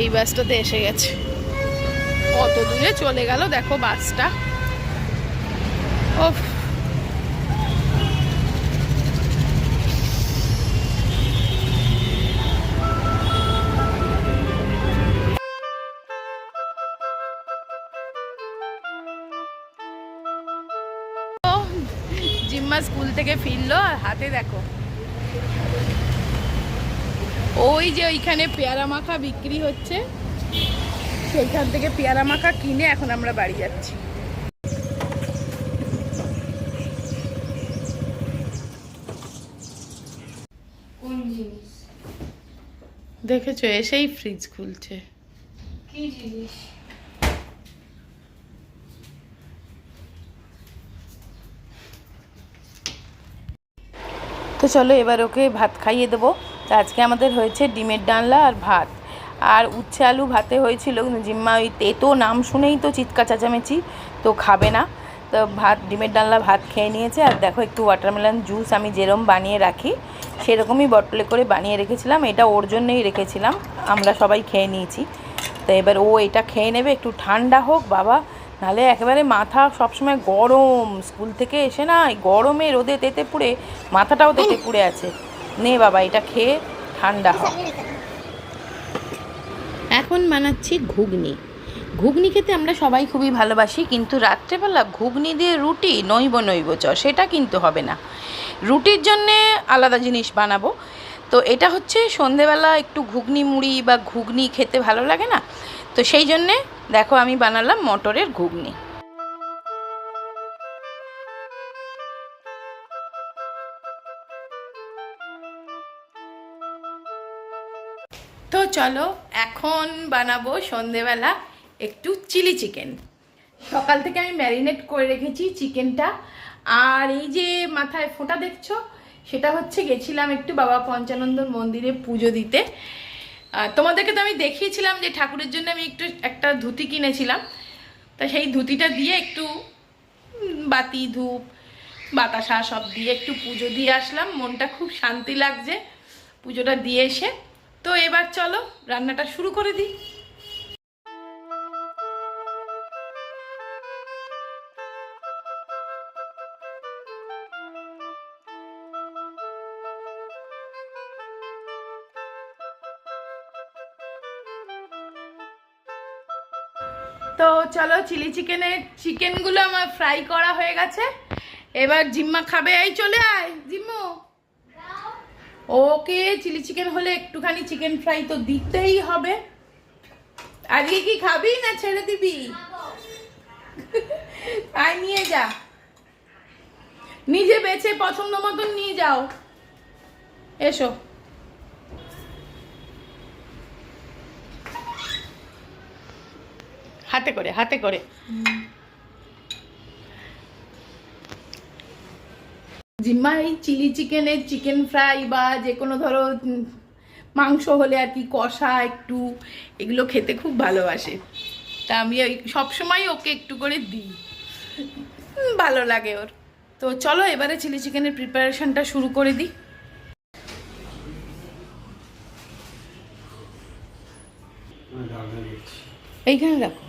এই বাসটাতে এসে গেছে। কত দূরে চলে গেল দেখো বাসটা। ও, জিম্মা স্কুল থেকে ফিরলো আর হাতে দেখো। ওই যে ওইখানে পেয়ারা মাখা বিক্রি হচ্ছে। সেইখান থেকে পেয়ারা মাখা কিনে এখন আমরা বাড়ি যাচ্ছি। দেখেছ এসেই ফ্রিজ খুলছে। কি জিনিস? তো চলো এবার ওকে ভাত খাইয়ে দেবো। আজকে আমাদের হয়েছে ডিমের ডালনা আর ভাত। আর উচ্ছে আলু ভাতে হয়েছিল কিন্তু জিম্মা ওই তেতো, নাম শুনেই তো চিৎকার চেঁচামেচি, তো খাবে না। তো ভাত, ডিমের ডালনা, ভাত খেয়ে নিয়েছে। আর দেখো একটু ওয়াটারমেলন জুস আমি যেরকম বানিয়ে রাখি, সেরকমই বটলে করে বানিয়ে রেখেছিলাম। এটা ওর জন্যই রেখেছিলাম। আমরা সবাই খেয়ে নিয়েছি। তো এবার ও এটা খেয়ে নেবে, একটু ঠান্ডা হোক বাবা। নাহলে একেবারে মাথা সবসময় গরম। স্কুল থেকে এসে না গরমে রোদে তেতে পুড়ে মাথাটাও তেতে পুড়ে আছে। নে বাবা, এটা খেয়ে ঠান্ডা হোক এখন বানাচ্ছি ঘুগনি। ঘুগনি খেতে আমরা সবাই খুবই ভালোবাসি, কিন্তু রাত্রেবেলা ঘুগনি দিয়ে রুটি নইব নইব চ, সেটা কিন্তু হবে না। রুটির জন্যে আলাদা জিনিস বানাবো। তো এটা হচ্ছে সন্ধেবেলা একটু ঘুগনি মুড়ি বা ঘুগনি খেতে ভালো লাগে না? তো সেই জন্যে দেখো আমি বানালাম মটরের ঘুগনি। চলো, এখন বানাবো সন্ধেবেলা একটু চিলি চিকেন। সকাল থেকে আমি ম্যারিনেট করে রেখেছি চিকেনটা। আর এই যে মাথায় ফোঁটা দেখছ, সেটা হচ্ছে গেছিলাম একটু বাবা পঞ্চানন্দর মন্দিরে পুজো দিতে। তোমাদেরকে তো আমি দেখিয়েছিলাম যে ঠাকুরের জন্য আমি একটু একটা ধুতি কিনেছিলাম। তা সেই ধুতিটা দিয়ে একটু বাতি, ধূপ, বাতাসা সব দিয়ে একটু পুজো দিয়ে আসলাম। মনটা খুব শান্তি লাগছে পুজোটা দিয়ে এসে। তো এবার চলো রান্নাটা শুরু করে দিই। তো চলো চিলি চিকেনের চিকেনগুলো আমার ফ্রাই করা হয়ে গেছে। এবার জিম্মা খাবে। এই চলে আয়, জিম্মু। ওকে চিলি চিকেন হলে একটুখানি চিকেন ফ্রাই তো দিতেই হবে। আজকে কি খাবি না ছেড়ে দিবি? আয়, নিয়ে যা। নিজে বেছে পছন্দ মতন নিয়ে যাও। এসো। হাতে করে হাতে করে। জিম্মা এই চিলি চিকেনের চিকেন ফ্রাই বা যে কোনো ধরো মাংস হলে আর কি কষা একটু, এগুলো খেতে খুব ভালোবাসে। তা আমি ওই সবসময় ওকে একটু করে দিই। ভালো লাগে ওর। তো চলো এবারে চিলি চিকেনের প্রিপারেশনটা শুরু করে দিই। এইখানে রাখো।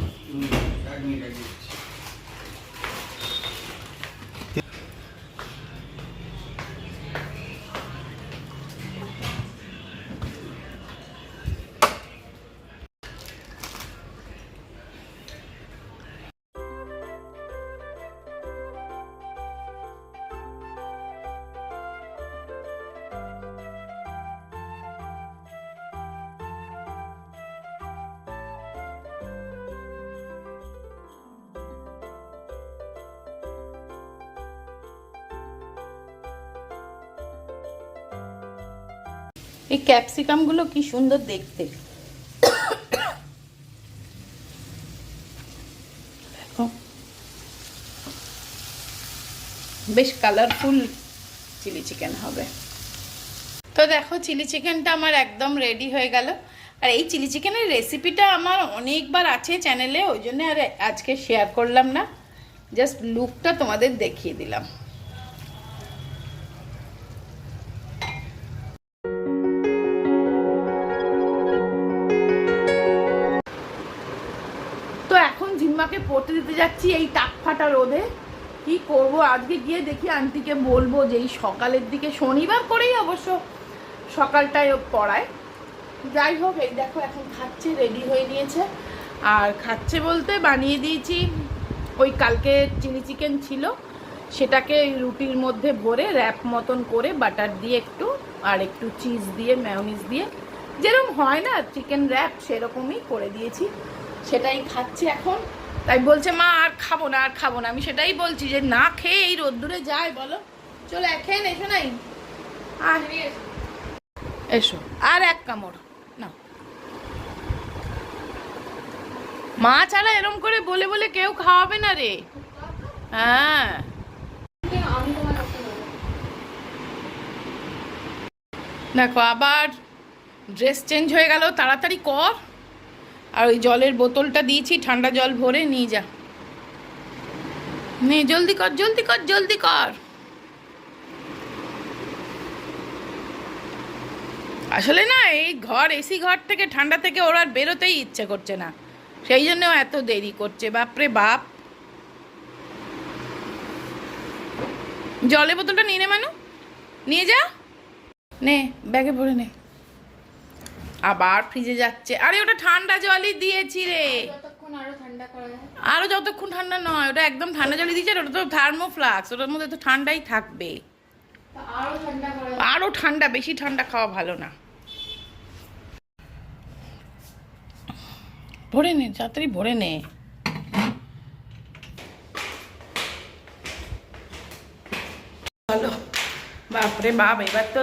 এই ক্যাপসিকামগুলো কি সুন্দর দেখতে। দেখো। বেশ কালারফুল চিলি চিকেন হবে। তো দেখো চিলি চিকেনটা আমার একদম রেডি হয়ে গেল। আর এই চিলি চিকেনের রেসিপিটা আমার অনেকবার আছে চ্যানেলে ওই জন্য আর আজকে শেয়ার করলাম না। জাস্ট লুকটা তোমাদের দেখিয়ে দিলাম। পড়তে দিতে যাচ্ছি এই টাক ফাটা রোদে। কি করব? আজকে গিয়ে দেখি আন্টিকে বলব যে এই সকালের দিকে শনিবার করেই অবশ্য সকালটায় পড়ায়। যাই হোক, এই দেখো এখন খাচ্ছে রেডি হয়ে নিয়েছে। আর খাচ্ছে বলতে বানিয়ে দিয়েছি, ওই কালকে চিলি চিকেন ছিল। সেটাকে রুটির মধ্যে ভরে র্যাপ মতন করে বাটার দিয়ে একটু আর একটু চিজ দিয়ে ম্যায়োনিজ দিয়ে যেরকম হয় না চিকেন র্যাপ সেরকমই করে দিয়েছি। সেটাই খাচ্ছে এখন। তাই বলছে, মা, আর খাব না, আর খাব না। আমি সেটাই বলছি যে, না খেয়ে এই রোদ্দুরে যায় বলো। চলো এক, খেয়ে এসো নাই আর এসো। আর এক কামড়। না মা ছাড়া এরম করে বলে বলে কেউ খাওয়াবে না রে। হ্যাঁ। দেখো, আবার ড্রেস চেঞ্জ হয়ে গেল। তাড়াতাড়ি কর। আর ওই জলের বোতলটা দিয়েছি, ঠান্ডা জল ভরে নিয়ে যা। নে, জলদি কর জলদি কর জলদি কর। আসলে না, এই ঘর, এসি ঘর থেকে ঠান্ডা থেকে ওর আর বেরোতেই ইচ্ছে করছে না। সেই জন্য এত দেরি করছে, বাপরে বাপ। জলের বোতলটা নিয়ে নে, মানু। নিয়ে যা। নে, ব্যাগে ভরে নে। আবার ফ্রিজে যাচ্ছে। আরে ওটা ঠান্ডা জলই দিয়েছি রে। আরও যতক্ষণ ঠান্ডা নয় ওটা একদম ঠান্ডা জলই দিয়েছে ওটা তো থার্মোফ্লাক্স ওটার মধ্যে তো ঠান্ডাই থাকবে। আরও ঠান্ডা বেশি ঠান্ডা খাওয়া ভালো না। ভরে নে তাড়াতাড়ি ভরে নে। ভালো। বাপরে বাপ এবার তো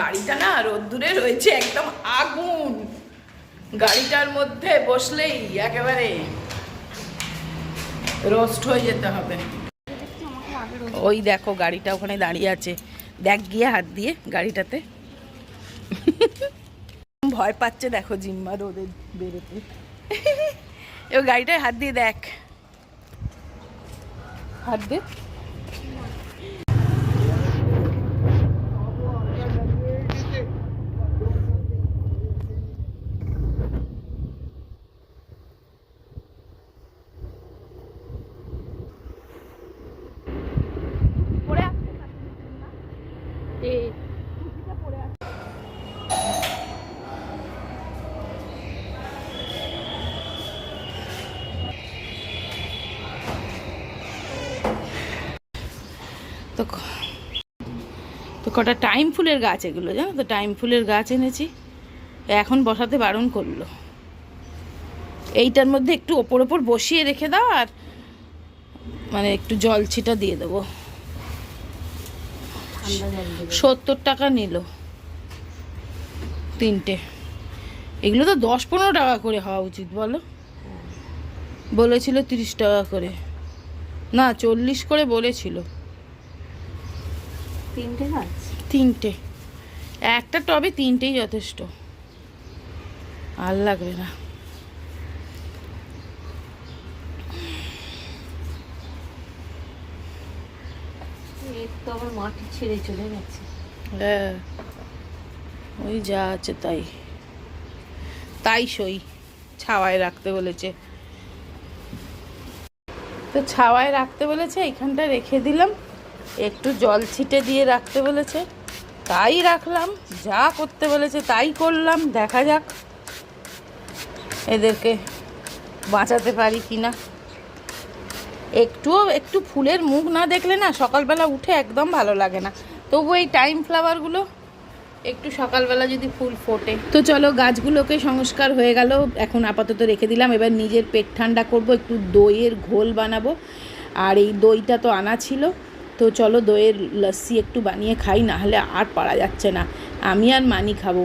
গাড়িটা না রোদ্দুরে রয়েছে একদম আগুন গাড়িটার মধ্যে বসলেই একেবারে রোস্ট হয়ে যেতে হবে। ওই দেখো গাড়িটা ওখানে দাঁড়িয়ে আছে। দেখ গিয়ে হাত দিয়ে গাড়িটাতে। ভয় পাচ্ছে দেখো জিম্মা রোদে বেরোতে। এবার গাড়িটায় হাত দিয়ে দেখ। হাত দে। তো তো কটা টাইম ফুলের গাছ এগুলো, জানো তো? টাইম ফুলের গাছ এনেছি। এখন বসাতে বারণ করল। এইটার মধ্যে একটু ওপর ওপর বসিয়ে রেখে দাও আর মানে একটু জল ছিটা দিয়ে দেবো। সত্তর টাকা নিল। তিনটে। এগুলো তো দশ পনেরো টাকা করে হওয়া উচিত, বলো? বলেছিল তিরিশ টাকা করে। না, চল্লিশ করে বলেছিল। তিনটে গাছ তিনটে। একটা টবে তিনটেই যথেষ্ট। আর লাগবে না। তো মাটি ছেড়ে চলে গেছে। হ্যাঁ। ওই যা আছে তাই। তাই সই। ছাওয়ায় রাখতে বলেছে। তো ছাওয়ায় রাখতে বলেছে এখানটা রেখে দিলাম। একটু জল ছিটে দিয়ে রাখতে বলেছে। তাই রাখলাম, যা করতে বলেছে তাই করলাম, দেখা যাক এদেরকে বাঁচাতে পারি কি না একটুও, একটু ফুলের মুখ না দেখলে না সকালবেলা উঠে একদম ভালো লাগে না। তবু এই টাইম ফ্লাওয়ারগুলো একটু সকালবেলা যদি ফুল ফোটে। তো চলো গাছগুলোকে সংস্কার হয়ে গেল, এখন আপাতত রেখে দিলাম। এবার নিজের পেট ঠান্ডা করব, একটু দইয়ের ঘোল বানাবো। আর এই দইটা তো আনা ছিল। তো চলো দইয়ের লস্যি একটু বানিয়ে খাই না হলে আর পারা যাচ্ছে না। আমি আর মানি খাব।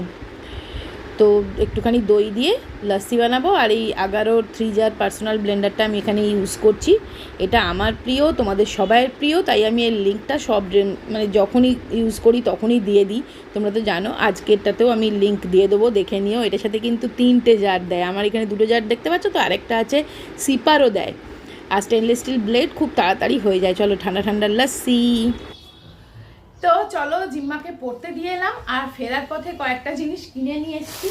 তো একটুখানি দই দিয়ে লস্যি বানাবো, আর এই আগারো থ্রি জার পার্সোনাল ব্লেন্ডারটা আমি এখানে ইউজ করছি। এটা আমার প্রিয়, তোমাদের সবাইয়ের প্রিয়, তাই আমি এর লিঙ্কটা সব মানে যখনই ইউজ করি তখনই দিয়ে দিই। তোমরা তো জানো, আজকেরটাতেও আমি লিঙ্ক দিয়ে দেবো, দেখে নিও। এটার সাথে কিন্তু তিনটে জার দেয়। আমার এখানে দুটো জার দেখতে পাচ্ছ তো? আরেকটা আছে, সিপারও দেয়। আর স্টেনলেস স্টিল ব্লেড খুব তাড়াতাড়ি হয়ে যায়। চলো ঠান্ডা ঠান্ডা লস্যি তো চলো জিম্মাকে পড়তে দিয়ে এলাম, আর ফেরার পথে কয়েকটা জিনিস কিনে নিয়ে এসেছি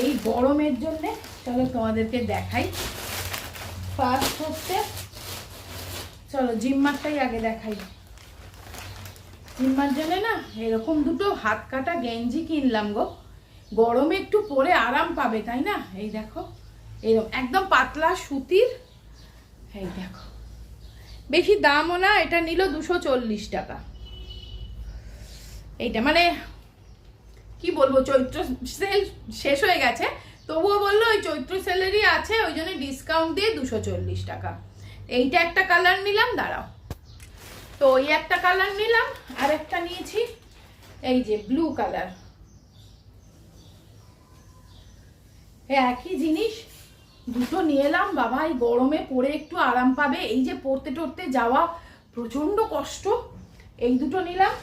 এই গরমের জন্যে। চলো তোমাদেরকে দেখাই। ফার্স্ট হচ্ছে, চলো জিম্মারটাই আগে দেখাই। জিম্মার জন্য না এরকম দুটো হাত কাটা গেঞ্জি কিনলাম গো। গরমে একটু পরে আরাম পাবে, তাই না? এই দেখো এরকম একদম পাতলা সুতির এই দেখো। বেশি দামও না, এটা নিল দুশো চল্লিশ টাকা। এইটা মানে কি বলব, চৈত্র সেল শেষ হয়ে গেছে, তবুও বলল ওই চৈত্র সেলেরই আছে, ওই জন্য ডিসকাউন্ট দিয়ে দুশো চল্লিশ টাকা। এইটা একটা কালার নিলাম, দাঁড়াও। তো ওই একটা কালার নিলাম আর একটা নিয়েছি, এই যে ব্লু কালার একই জিনিস দুটো নিয়ে এলাম, বাবা, এই গরমে পরে একটু আরাম পাবে। এই যে পড়তে টরতে যাওয়া প্রচণ্ড কষ্ট। এই দুটো নিলাম।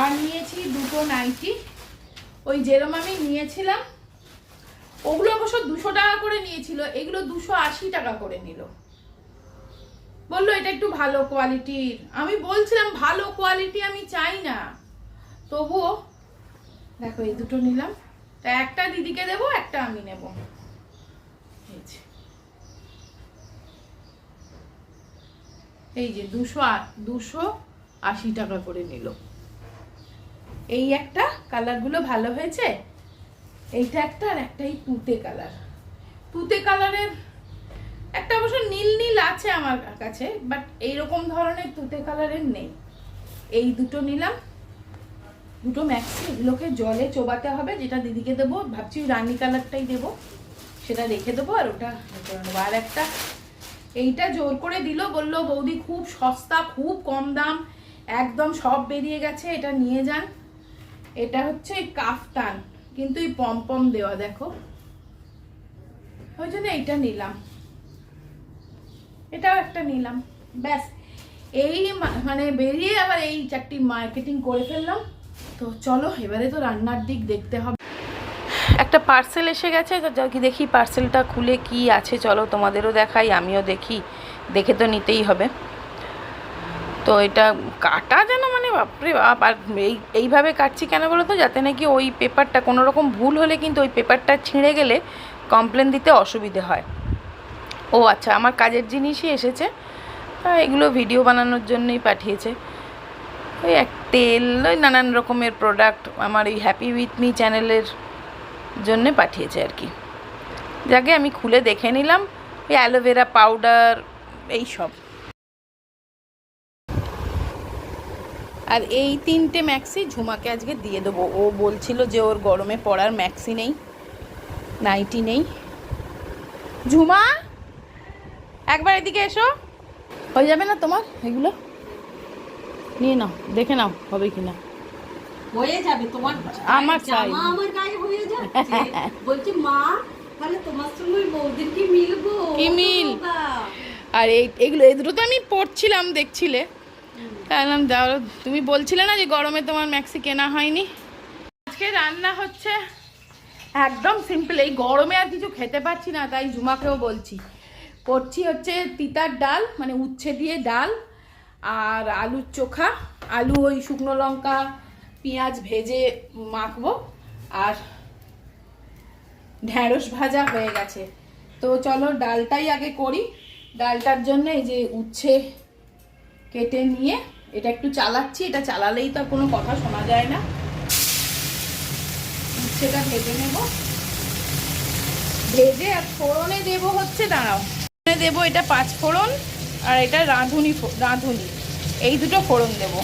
আর নিয়েছি দুটো নাইটি। ওই যেরম আমি নিয়েছিলাম, ওগুলো অবশ্য দুশো টাকা করে নিয়েছিল। এগুলো দুশো আশি টাকা করে নিল। বলল, এটা একটু ভালো কোয়ালিটির। আমি বলছিলাম, ভালো কোয়ালিটি আমি চাই না। তবুও, দেখো, এই দুটো নিলাম। তা একটা দিদিকে দেবো, একটা আমি নেব। এই যে। দুশো দুশো আশি টাকা করে নিল। এই একটা কালারগুলো ভালো হয়েছে? এইটা একটা আর একটা এই তুতে কালার তুতে কালারের একটা অবশ্য নীল নীল আছে আমার কাছে বাট এইরকম ধরনের তুতে কালারের নেই। এই দুটো নিলাম। দুটো ম্যাক্সি এগুলোকে জলে চোবাতে হবে, যেটা দিদিকে দেবো, ভাবছি রানী কালারটাই দেবো। সেটা রেখে দেবো আর ওটা করে আর একটা। এইটা জোর করে দিল, বলল, বৌদি, খুব সস্তা, খুব কম দাম, একদম সব বেরিয়ে গেছে, এটা নিয়ে যান। এটা হচ্ছে এই কাফতান, কিন্তু এই পম দেওয়া, দেখো। ওই জন্য এইটা নিলাম। এটাও একটা নিলাম, ব্যাস। এই মানে বেরিয়ে আবার এই চারটি মার্কেটিং করে ফেললাম। তো চলো, এবারে তো রান্নার দিক দেখতে হবে। একটা পার্সেল এসে গেছে কি দেখি পার্সেলটা খুলে কি আছে, চলো তোমাদেরও দেখাই, আমিও দেখি, দেখে তো নিতেই হবে। তো এটা কাটা যেন মানে বাপরে বাপ, আর এই, এইভাবে কাটছি কেন বলো তো যাতে নাকি ওই পেপারটা কোনো রকম ভুল হলে কিন্তু ওই পেপারটা ছিঁড়ে গেলে কমপ্লেন দিতে অসুবিধে হয়। ও আচ্ছা আমার কাজের জিনিসই এসেছে এগুলো ভিডিও বানানোর জন্যই পাঠিয়েছে। ওই এক তেল, ওই নানান রকমের প্রোডাক্ট আমার এই হ্যাপি উইথ মি চ্যানেলের জন্যে পাঠিয়েছে আর কি। যাকে আমি খুলে দেখে নিলাম ওই অ্যালোভেরা পাউডার এই সব। আর এই তিনটে ম্যাক্সি ঝুমাকে আজকে দিয়ে দেবো। ও বলছিল যে ওর গরমে পড়ার ম্যাক্সি নেই নাইটি নেই। ঝুমা একবার এদিকে এসো। হয়ে যাবে না তোমার এগুলো? নিয়ে নাও দেখে নাও হবে কি না হয়ে যাবে তোমার আমার size। আমার গায়ে হয়ে যাচ্ছে। বলছি মা তাহলে তোমার সঙ্গে বৌদির কি মিলবো কি মিল? আর এই এগুলো এই দুটো তো আমি পড়ছিলাম দেখছিলে। তাহলাম দাও তুমি বলছিলে না যে গরমে তোমার ম্যাক্সি কেনা হয়নি? আজকে রান্না হচ্ছে একদম সিম্পল এই গরমে আর কিছু খেতে পাচ্ছি না তাই জুমাকেও বলছি। করছি হচ্ছে তিতার ডাল মানে উচ্ছে দিয়ে ডাল আর আলুর চোখা। আলু ওই শুকনো লঙ্কা পেঁয়াজ ভেজে মাখবো। আর ঢ্যাঁড়স ভাজা হয়ে গেছে। তো চলো ডালটাই আগে করি। ডালটার জন্য এই যে উচ্ছে কেটে নিয়ে এটা একটু চালাচ্ছি। এটা চালালেই তো কোনো কথা শোনা যায় না। উচ্ছেটা ভেজে নেব। ভেজে আর ফোড়নে দেব হচ্ছে, দাঁড়াও। দেবো এটা পাঁচ ফোড়ন আর এটা রাঁধুনি রাঁধুনি। এই দুটো ফোড়ন দেব।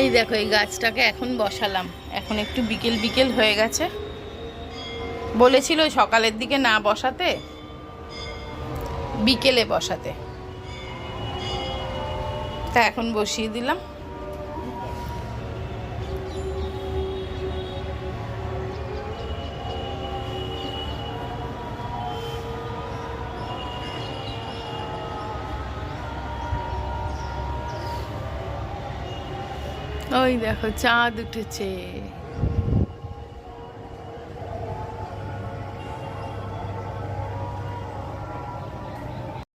এই দেখো, এই গাছটাকে এখন বসালাম। এখন একটু বিকেল বিকেল হয়ে গেছে। বলেছিল সকালের দিকে না বসাতে, বিকেলে বসাতে। তা এখন বসিয়ে দিলাম। ওই দেখো চাঁদ উঠেছে।